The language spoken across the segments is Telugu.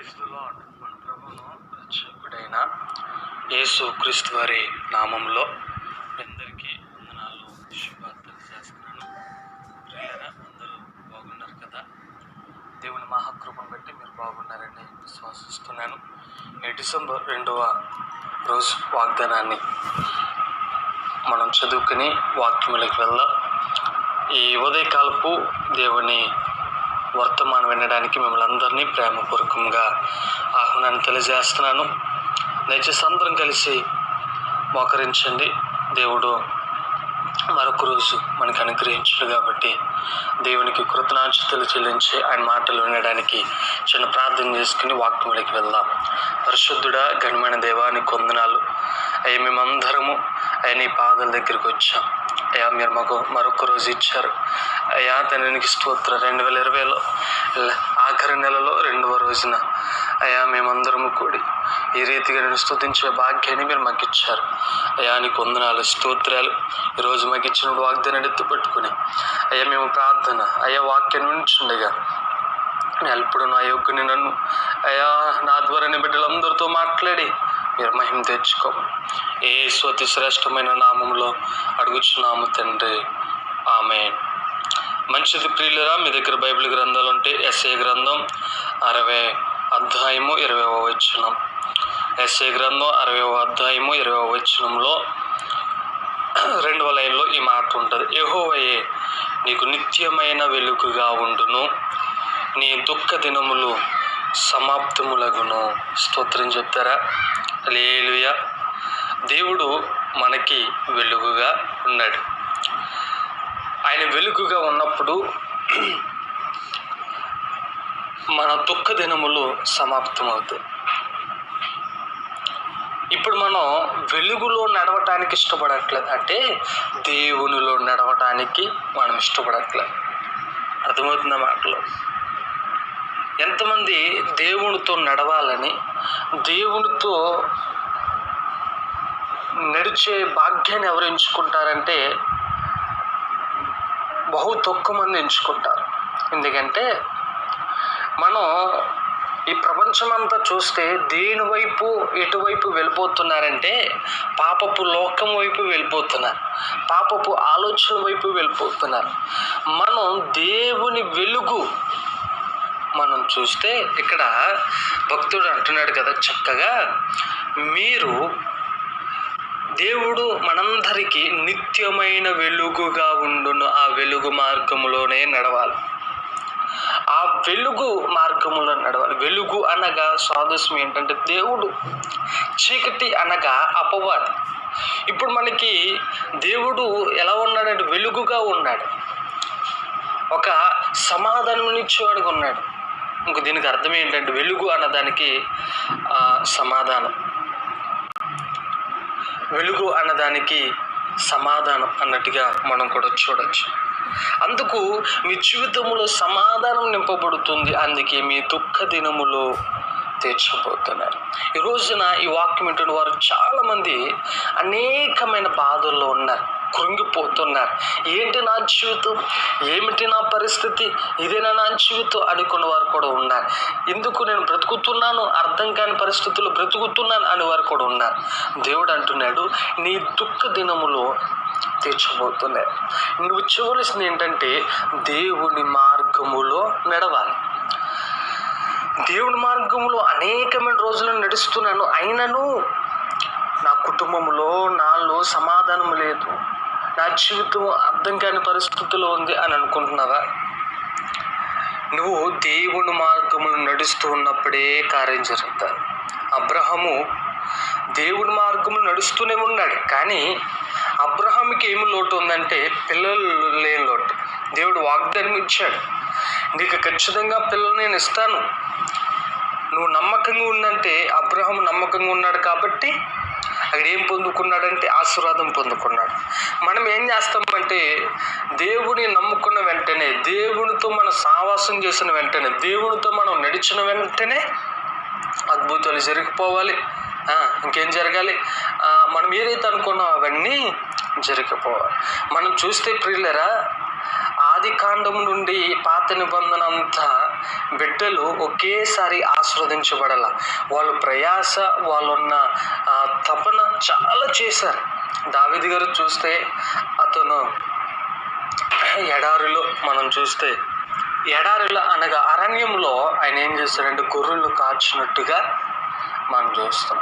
మన ప్రభువును రక్షకుడైన యేసు క్రీస్తు వారి నామంలో అందరికీ వందనాలు శుభార్తలు చేస్తున్నాను అందరూ బాగున్నారు కదా? దేవుని మహాకృపను బట్టి మీరు బాగున్నారని విశ్వాసిస్తున్నాను. ఈ డిసెంబర్ రెండవ రోజు వాగ్దానాన్ని మనం చదువుకుని వాక్యములకు వెళ్దాం. ఈ ఉదయకాలపు దేవుని వర్తమానం వినడానికి మిమ్మల్ని అందరినీ ప్రేమపూర్వకంగా ఆహ్వానాన్ని తెలియజేస్తున్నాను. దయచేసి అందరం కలిసి మోకరించండి. దేవుడు మరొక రోజు మనకు అనుగ్రహించాడు కాబట్టి దేవునికి కృతజ్ఞతలు చెల్లించి ఆయన మాటలు వినడానికి చిన్న ప్రార్థన చేసుకుని వాక్యములకి వెళ్దాం. పరిశుద్ధుడా ఘనమైన దేవానికి కొందనాలు. అయ్యా మేమందరము అయ్యా నీ పాదల దగ్గరికి వచ్చాం. అయ్యా మీరు మాకు మరొక రోజు ఇచ్చారు. అయ్యా తనకి స్తోత్ర. రెండు వేల ఇరవైలో ఆఖరి నెలలో రెండవ రోజున అయ్యా మేమందరము కూడి ఈ రీతిగా నేను స్తుతించే భాగ్యాన్ని మీరు మాకు ఇచ్చారు. అయ్యా నీకు వందనాలు స్తోత్రాలు. ఈరోజు మాకు ఇచ్చిన వాగ్దానాన్ని ఎత్తుపట్టుకుని అయ్యా మేము ప్రార్థన అయ్యా వాక్యం నుంచుండగా ఎప్పుడు నా యొక్కని నన్ను అయ్యా నా ద్వారా నీ బిడ్డలందరితో మాట్లాడి నిర్మహిం తెచ్చుకో. ఏ స్వతి శ్రేష్టమైన నామంలో అడుగుచున్నాము తండ్రి. ఆమె మంచిది ప్రియులరా మీ దగ్గర బైబిల్ గ్రంథాలు ఉంటే ఎస్ఏ గ్రంథం అరవై అధ్యాయము ఇరవై వచనం. ఎస్ఏ గ్రంథం అరవై అధ్యాయము ఇరవై వచనంలో రెండవ లైన్లో ఈ మాట ఉంటుంది. యెహోవయే నీకు నిత్యమైన వెలుగుగా ఉండును. నీ దుఃఖ దినములు సమాప్తములగును. స్తోత్రం చెప్తారా? లేలుయ దేవుడు మనకి వెలుగుగా ఉన్నాడు. ఆయన వెలుగుగా ఉన్నప్పుడు మన దుఃఖ దినములు సమాప్తమవుతాయి. ఇప్పుడు మనం వెలుగులో నడవటానికి ఇష్టపడట్లేదు అంటే దేవునిలో నడవటానికి మనం ఇష్టపడట్లేదు అర్థమవుతుంది మాటలు? ఎంతమంది దేవునితో నడవాలని దేవునితో నడిచే భాగ్యాన్ని ఎవరు ఎంచుకుంటారంటే బహు తక్కువ మంది ఎంచుకుంటారు. ఎందుకంటే మనం ఈ ప్రపంచమంతా చూస్తే దేని వైపు ఎటువైపు వెళ్ళిపోతున్నారంటే పాపపు లోకం వైపు వెళ్ళిపోతున్నారు. పాపపు ఆలోచన వైపు వెళ్ళిపోతున్నారు. మనం దేవుని వెలుగు మనం చూస్తే ఇక్కడ భక్తుడు అంటున్నాడు కదా చక్కగా మీరు దేవుడు మనందరికీ నిత్యమైన వెలుగుగా ఉండును ఆ వెలుగు మార్గములోనే నడవాలి. ఆ వెలుగు మార్గములో నడవాలి. వెలుగు అనగా సాదృశ్యం ఏంటంటే దేవుడు చీకటి అనగా అపవాది. ఇప్పుడు మనకి దేవుడు ఎలా ఉన్నాడంటే వెలుగుగా ఉన్నాడు. ఒక సమాధానం ఇచ్చేవాడుగా ఉన్నాడు ఇంక దీనికి అర్థం ఏంటంటే వెలుగు అన్నదానికి సమాధానం. వెలుగు అన్నదానికి సమాధానం అన్నట్టుగా మనం కూడా చూడొచ్చు. అందుకు మీ జీవితంలో సమాధానం నింపబడుతుంది అందుకే మీ దుఃఖ దినములో తీర్చబోతున్నారు ఈ రోజున ఈ వాక్యం వింటున్న వారు చాలామంది అనేకమైన బాధల్లో ఉన్నారు. కృంగిపోతున్నారు. ఏంటి నా జీవితం? ఏమిటి నా పరిస్థితి? ఇదేనా నా జీవితం? అనుకున్న వారు కూడా ఉన్నారు. ఎందుకు నేను బ్రతుకుతున్నాను అర్థం కాని పరిస్థితుల్లో బ్రతుకుతున్నాను అని వారు కూడా ఉన్నారు. దేవుడు అంటున్నాడు నీ దుఃఖ దినములో తీర్చబోతున్నాయి. నువ్వు చేయవలసింది ఏంటంటే దేవుని మార్గములో నడవాలి. దేవుని మార్గంలో అనేకమైన రోజులు నడుస్తున్నాను. అయినను నా కుటుంబంలో నాలో సమాధానం లేదు. నా జీవితం అర్థం కాని పరిస్థితుల్లో ఉంది అని అనుకుంటున్నావా? నువ్వు దేవుని మార్గములు నడుస్తూ ఉన్నప్పుడే కార్యం జరుగుతారు. అబ్రహము దేవుని మార్గములు నడుస్తూనే ఉన్నాడు. కానీ అబ్రహాంకి ఏమి లోటు ఉందంటే పిల్లలు లేని లోటు. దేవుడు వాగ్దానం ఇచ్చాడు. నీకు ఖచ్చితంగా పిల్లలు నేను ఇస్తాను. నువ్వు నమ్మకంగా ఉందంటే అబ్రహం నమ్మకంగా ఉన్నాడు కాబట్టి అక్కడ ఏం పొందుకున్నాడంటే ఆశీర్వాదం పొందుకున్నాడు. మనం ఏం చేస్తామంటే దేవుని నమ్ముకున్న వెంటనే దేవునితో మనం సావాసం చేసిన వెంటనే దేవునితో మనం నడిచిన వెంటనే అద్భుతాలు జరిగిపోవాలి. ఇంకేం జరగాలి? మనం ఏదైతే అనుకున్నాం అవన్నీ జరిగిపోవాలి. మనం చూస్తే ప్రియులరా ఆది కాండం నుండి పాత నిబంధన అంతా బిడ్డలు ఒకేసారి ఆస్వాదించబడాల. వాళ్ళు ప్రయాస వాళ్ళున్న తపన చాలా చేశారు. దావిది గారు చూస్తే అతను ఎడారిలో మనం చూస్తే ఎడారిలో అనగా అరణ్యంలో ఆయన ఏం చేస్తాడంటే గొర్రెలు కాచినట్టుగా మనం చూస్తాం.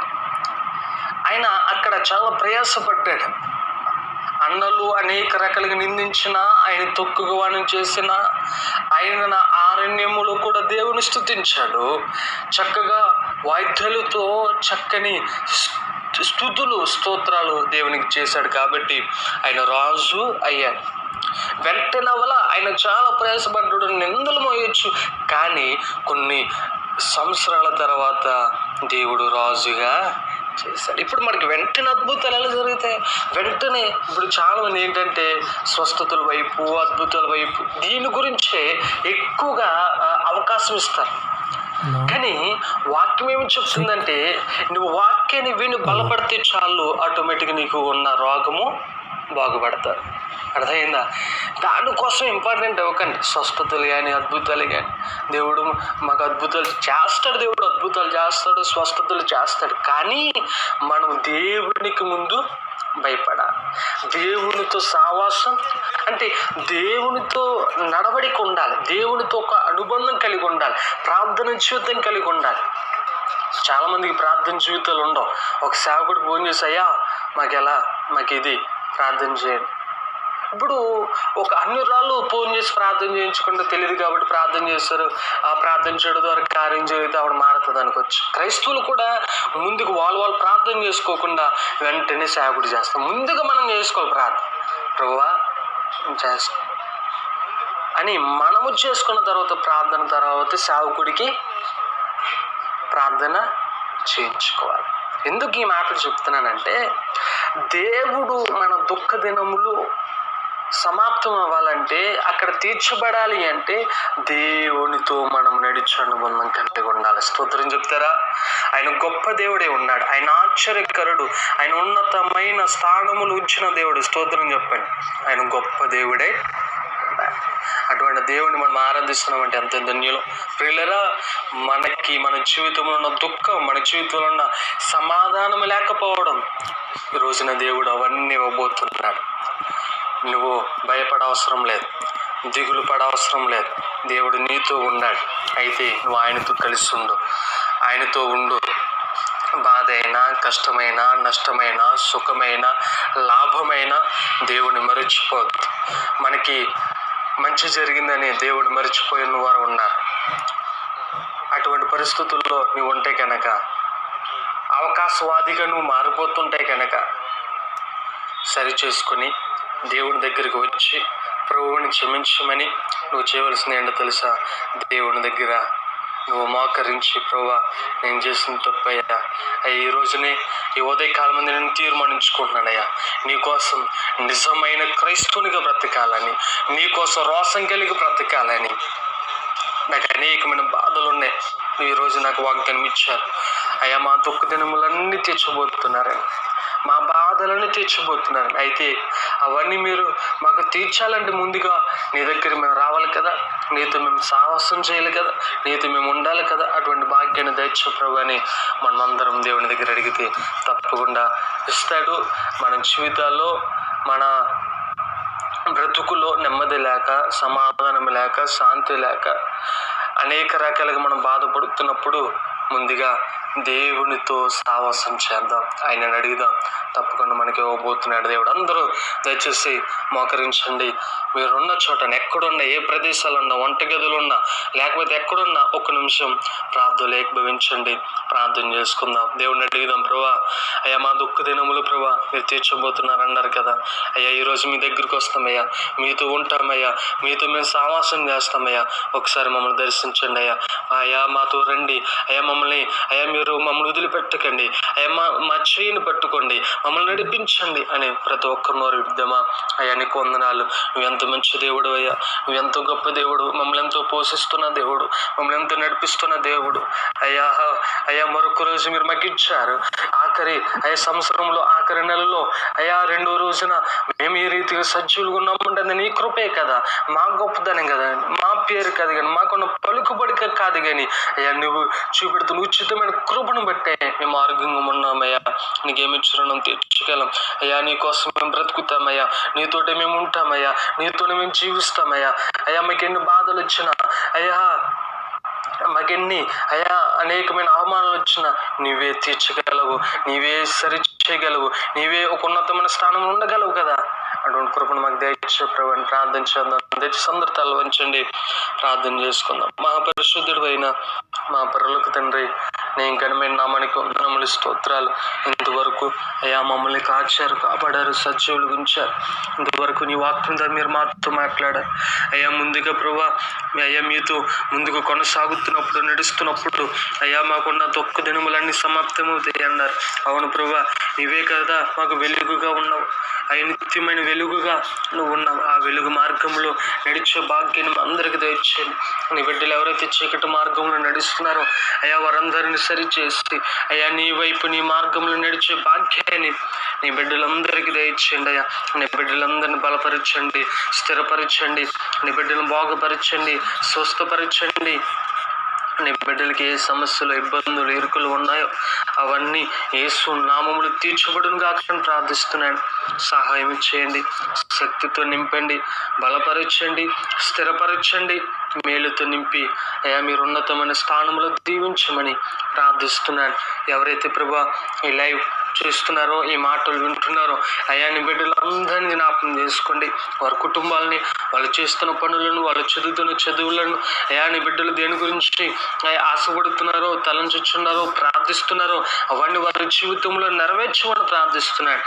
ఆయన అక్కడ చాలా ప్రయాసపడ్డాడు. అన్నలు అనేక రకాలుగా నిందించిన ఆయన తొక్కువాణం చేసిన ఆయన అరణ్యములో కూడా దేవుని స్థుతించాడు చక్కగా వాయిద్యాలతో చక్కని స్థుతులు స్తుతులు స్తోత్రాలు దేవునికి చేశాడు కాబట్టి ఆయన రాజు అయ్యాడు. వెంటనే వల్ల ఆయన చాలా ప్రయాసపడ్డాడు నిందలు మోయొచ్చు. కానీ కొన్ని సంవత్సరాల తర్వాత దేవుడు రాజుగా చేశాడు. ఇప్పుడు మనకి వెంటనే అద్భుతాలు ఎలా జరుగుతాయి? వెంటనే ఇప్పుడు చాలా మంది ఏంటంటే స్వస్థతల వైపు అద్భుతాల వైపు దీని గురించే ఎక్కువగా అవకాశం ఇస్తారు. కానీ వాక్యం ఏమి చెప్తుందంటే నువ్వు వాక్యాన్ని విని బలపడితే చాలు ఆటోమేటిక్గా నీకు ఉన్న రోగము బాగుపడతారు. అర్థమైందా? దానికోసం ఇంపార్టెంట్ అవ్వకండి స్వస్థతలు కానీ అద్భుతాలు కానీ దేవుడు మాకు అద్భుతాలు చేస్తాడు దేవుడు అద్భుతాలు చేస్తాడు స్వస్థతలు చేస్తాడు. కానీ మనం దేవునికి ముందు భయపడాలి. దేవునితో సావాసం అంటే దేవునితో నడవడిక ఉండాలి. దేవునితో ఒక అనుబంధం కలిగి ఉండాలి. ప్రార్థన జీవితం కలిగి ఉండాలి. చాలామందికి ప్రార్థన జీవితాలు ఉండవు. ఒక సేవకుడు ఫోన్ చేసి అయ్యా మాకు ఎలా మాకు ఇది ప్రార్థన చేయండి. ఇప్పుడు ఒక అన్యురాళ్ళు ఫోన్ చేసి ప్రార్థన చేయించుకుంటే తెలియదు కాబట్టి ప్రార్థన చేస్తారు. ఆ ప్రార్థన చేయడం ద్వారా కార్యం జరిగితే ఆవిడ మారుతుంది అనుకోవచ్చు. క్రైస్తవులు కూడా ముందుకు వాళ్ళు వాళ్ళు ప్రార్థన చేసుకోకుండా వెంటనే సేవకుడు చేస్తాం ముందుగా మనం చేసుకోవాలి ప్రార్థన. ప్రభువా చేస్తాం అని మనము చేసుకున్న తర్వాత ప్రార్థన తర్వాత సేవకుడికి ప్రార్థన చేయించుకోవాలి. ఎందుకు ఈ మాటలు చెప్తున్నానంటే దేవుడు మన దుఃఖ దినములు సమాప్తం అవ్వాలంటే అక్కడ తీర్చబడాలి అంటే దేవునితో మనం నడిచి అనుబంధం కలిగి ఉండాలి. స్తోత్రం చెప్తారా? ఆయన గొప్ప దేవుడే ఉన్నాడు. ఆయన ఆశ్చర్యకరుడు. ఆయన ఉన్నతమైన స్థానములు ఉంచిన దేవుడు. స్తోత్రం చెప్పండి. ఆయన గొప్ప దేవుడే అటువంటి దేవుడిని మనం ఆరాధిస్తున్నామంటే ఎంత ధన్యులు. ప్రియులరా మనకి మన జీవితంలో ఉన్న దుఃఖం మన జీవితంలో ఉన్న సమాధానం లేకపోవడం ఈ రోజున దేవుడు అవన్నీ ఇవ్వబోతున్నాడు. నువ్వు భయపడ అవసరం లేదు. దిగులు పడ అవసరం లేదు. దేవుడు నీతో ఉన్నాడు. అయితే నువ్వు ఆయనతో కలిసి ఉండు. ఆయనతో ఉండు. బాధ అయినా కష్టమైన నష్టమైన సుఖమైన లాభమైన దేవుని మరచిపోద్దు. మనకి మంచి జరిగిందని దేవుడు మర్చిపోయిన వారు ఉన్నారు. అటువంటి పరిస్థితుల్లో నువ్వు ఉంటే కనుక అవకాశవాదిగా నువ్వు మారిపోతుంటే కనుక సరి చేసుకుని దేవుని దగ్గరికి వచ్చి ప్రభువుని క్షమించమని నువ్వు చేయవలసింది ఏంటో తెలుసా? దేవుని దగ్గర నువ్వు మోకరించి ప్రభా నేను చేసిన తప్పయ్యా. అయ్యా ఈ రోజునే ఈ ఉదయకాలం మంది నేను తీర్మానించుకుంటున్నానయ్యా. నీకోసం నిజమైన క్రైస్తవునిగా బ్రతకాలని నీకోసం రోసం కలిగి బ్రతకాలని. నాకు అనేకమైన బాధలు ఉన్నాయి ఈ రోజు నాకు వాగ్దానం ఇచ్చారు. అయ్యా మా దుఃఖ దినములన్నీ తీర్చబోతున్నారని. మా బాధలను తీర్చబోతున్నారని అయితే అవన్నీ మీరు మాకు తీర్చాలంటే ముందుగా నీ దగ్గర మేము రావాలి కదా? నీతో మేము సాహసం చేయాలి కదా? నీతో మేము ఉండాలి కదా? అటువంటి భాగ్యాన్ని దయచు ప్రభు అని మనమందరం దేవుని దగ్గర అడిగితే తప్పకుండా ఇస్తాడు. మన జీవితాల్లో మన బ్రతుకులో నెమ్మది లేక సమాధానం లేక శాంతి లేక అనేక రకాలుగా మనం బాధపడుతున్నప్పుడు ముందుగా దేవునితో సావాసం చేద్దాం. ఆయనని అడుగుదాం. తప్పకుండా మనకి ఇవ్వబోతున్నాడు దేవుడు. అందరూ దయచేసి మోకరించండి. మీరున్న చోట ఎక్కడున్నా ఏ ప్రదేశాలు ఉన్నా వంట గదులు ఉన్నా లేకపోతే ఎక్కడున్నా ఒక నిమిషం ప్రార్థనలు ఏకభవించండి. ప్రార్థన చేసుకుందాం. దేవుడిని అడుగుదాం ప్రభా. అయ్యా మా దుఃఖ దినములు ప్రభా మీరు తీర్చబోతున్నారు అన్నారు కదా. అయ్యా ఈరోజు మీ దగ్గరికి వస్తామయ్యా మీతో ఉంటామయ్యా మీతో మేము సావాసం చేస్తామయ్యా ఒకసారి మమ్మల్ని దర్శించండి అయ్యా. అయ్యా మాతో రండి. అయ్యా మమ్మల్ని అయ్యా మీరు మమ్మల్ని వదిలిపెట్టకండి. అయ్యా మా మా చేయిని పట్టుకోండి. మమ్మల్ని నడిపించండి అని ప్రతి ఒక్క నోరు విద్యమా అయ్యా నీకు వందనాలు. నువ్వు ఎంత మంచి దేవుడు అయ్యా. నువ్వు ఎంతో గొప్ప దేవుడు. మమ్మల్ని ఎంతో పోషిస్తున్న దేవుడు. మమ్మల్ని ఎంతో నడిపిస్తున్న దేవుడు. అయ్యా అయ్యా మరొక రోజు మీరు మగ్గించారు ఆఖరి అయ్యా సంవత్సరంలో ఆఖరి నెలలో అయ్యా రెండో రోజున మేము ఈ రీతిగా సజ్జులుగా ఉన్నామంటే నీ కృపే కదా. మా గొప్పదనం కదా. మా పేరు కాదు కానీ మాకున్న పలుకుబడిక కాదు కానీ అయ్యా నువ్వు చూపెడుతున్న ఉచితమైన కృపను బట్టే మేము ఆరోగ్యంగా ఉన్నామయ్యా నీకేమి రుణం తీర్చగలం అయ్యా నీకోసం మేము బ్రతుకుతామయ్యా. నీతోటే మేము ఉంటామయ్యా. నీతోనే మేము జీవిస్తామయ్యా. అయ్యా మీకు ఎన్ని బాధలు వచ్చినా అయ్యా మాకెన్ని అయ్యా అనేకమైన అవమానాలు వచ్చిన నీవే తీర్చగలవు నీవే సరి చేయగలవు నీవే ఒక ఉన్నతమైన స్థానంలో ఉండగలవు కదా. అటువంటి కృపను మాకు దయ ప్రభు అని ప్రార్థన చేద్దాం. దయచేసి తల వంచండి. ప్రార్థన చేసుకుందాం. మహాపరిశుద్ధుడు అయిన మా పరులకు తండ్రి నేను ఘనమైన నామానికి వందనములు స్తోత్రాలు. ఇంతవరకు అయ్యా మమ్మల్ని కాచారు కాపాడారు సజీవులు ఉంచారు ఇంతవరకు నీ వాక్యం మీరు మాతో మాట్లాడారు. అయ్యా ముందుగా ప్రభా మీ అయ్యా మీతో ముందుకు కొనసాగుతున్నప్పుడు నడుస్తున్నప్పుడు అయ్యా మాకున్న తొక్క దినములన్నీ సమాప్తమవుతాయి అన్నారు. అవును ప్రభా నీవే కదా మాకు వెలుగుగా ఉన్నావు. అయి నిత్యమైన వెలుగుగా నువ్వు ఉన్న ఆ వెలుగు మార్గంలో నడిచే భాగ్యాన్ని అందరికీ దయచేయండి. నీ బిడ్డలు ఎవరైతే చీకటి మార్గంలో నడుస్తున్నారో అయ్యా వారందరిని సరిచేసి అయ్యా నీ వైపు నీ మార్గంలో నడిచే భాగ్యాన్ని నీ బిడ్డలందరికీ దయచేయండి అయ్యా. నీ బిడ్డలందరిని బలపరచండి స్థిరపరచండి నీ బిడ్డలను బాగుపరచండి స్వస్థపరచండి. నీ బిడ్డలకి ఏ సమస్యలు ఇబ్బందులు ఇరుకులు ఉన్నాయో అవన్నీ యేసు నామములు తీర్చబడును కాక ప్రార్థిస్తున్నాను. సహాయం చేయండి శక్తితో నింపండి బలపరచండి స్థిరపరచండి మేలుతో నింపి. అయ్యా మీరు ఉన్నతమైన స్థానంలో దీవించమని ప్రార్థిస్తున్నాను. ఎవరైతే ప్రభా ఈ లైవ్ చూస్తున్నారో ఈ మాటలు వింటున్నారో. అయ్యా నీ బిడ్డలందరినీ జ్ఞాపకం చేసుకోండి. వారి కుటుంబాలని వాళ్ళు చేస్తున్న పనులను వాళ్ళు చదువుతున్న చదువులను అయ్యా నీ బిడ్డలు దేని గురించి అయ్యా ఆశపడుతున్నారో తలంచుచున్నారో ప్రార్థిస్తున్నారో అవన్నీ వారి జీవితంలో నెరవేర్చమని ప్రార్థిస్తున్నాడు.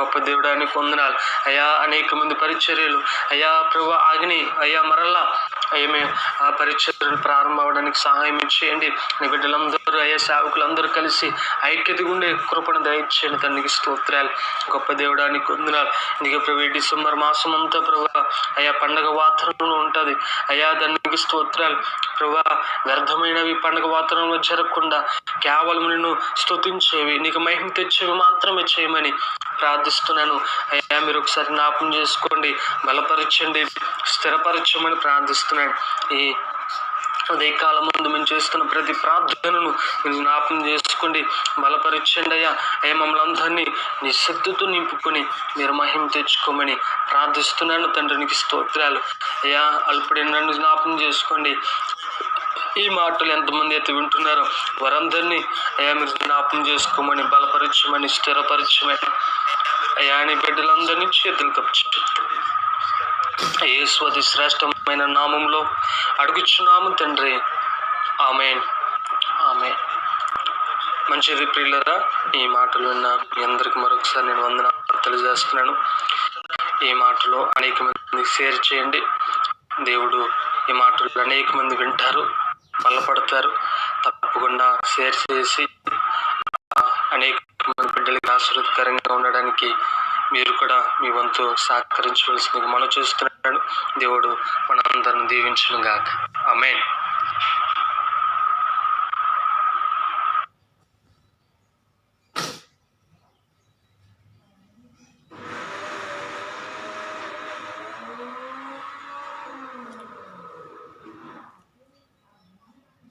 గొప్ప దేవుడానికి వందనాలు. అయ్యా అనేక మంది పరిచర్యలు. అయ్యా ప్రభు ఆగిని అయ్యా మరలా ఏమే ఆ పరిచర్యలు ప్రారంభం అవడానికి సహాయం చేయండి. నీ బిడ్డలందరూ అయ్యా సేవకులందరూ కలిసి ఐక్యత ఉండే కృపను దయచేయండి తండ్రికి స్తోత్రాలు. గొప్ప దేవుడానికి వందనాలు. నీకు ప్రభు డిసెంబర్ మాసం అంతా ప్రభా అయ్యా పండగ వాతావరణంలో ఉంటుంది. అయ్యా దానికి స్తోత్రాలు. ప్రభా వ్యర్థమైనవి పండగ వాతావరణంలో జరగకుండా కేవలం నిన్ను స్తుతించేవి. నీకు మహిమ తెచ్చేవి మాత్రమే చేయమని ప్రార్థిస్తున్నాను. అయ్యా మీరు ఒకసారి జ్ఞాపం చేసుకోండి. బలపరచండి. స్థిరపరచమని ప్రార్థిస్తున్నాను. ఈ అదే కాలం ముందు మేము చేస్తున్న ప్రతి ప్రార్థనను మీరు జ్ఞాపం చేసుకోండి. బలపరిచండి అయ్యా. ఏ మమ్మల్ని అందరినీ నీ శక్తితో నింపుకొని మీరు మహిమ తెచ్చుకోమని ప్రార్థిస్తున్నాను తండ్రికి స్తోత్రాలు. అయ్యా అల్పుడి నన్ను జ్ఞాపం చేసుకోండి. ఈ మాటలు ఎంతమంది అయితే వింటున్నారో వారందరినీ అయ్యా మీరు జ్ఞాపం చేసుకోమని బలపరచమని స్థిరపరచమని అయ్యా నీ బిడ్డలందరినీ చేతులు కప్పు యేసు అతి శ్రేష్టమైన నామంలో అడుగుచున్నాము తండ్రి. ఆమె ఆమె మంచిది ప్రియులరా ఈ మాటలు విన్న మీ అందరికి మరొకసారి నేను వందన తెలియజేస్తున్నాను. ఈ మాటలు అనేక మంది షేర్ చేయండి. దేవుడు ఈ మాటలు అనేక మంది వింటారు బలపడతారు. తప్పకుండా షేర్ చేసి అనేక మంది బిడ్డలకి ఆశీర్వదకరంగా ఉండడానికి మీరు కూడా మీ వంతు సహకరించవలసిందిగా మనం చూస్తున్నాడు. దేవుడు మనందరిని దీవించను గాక అమేన్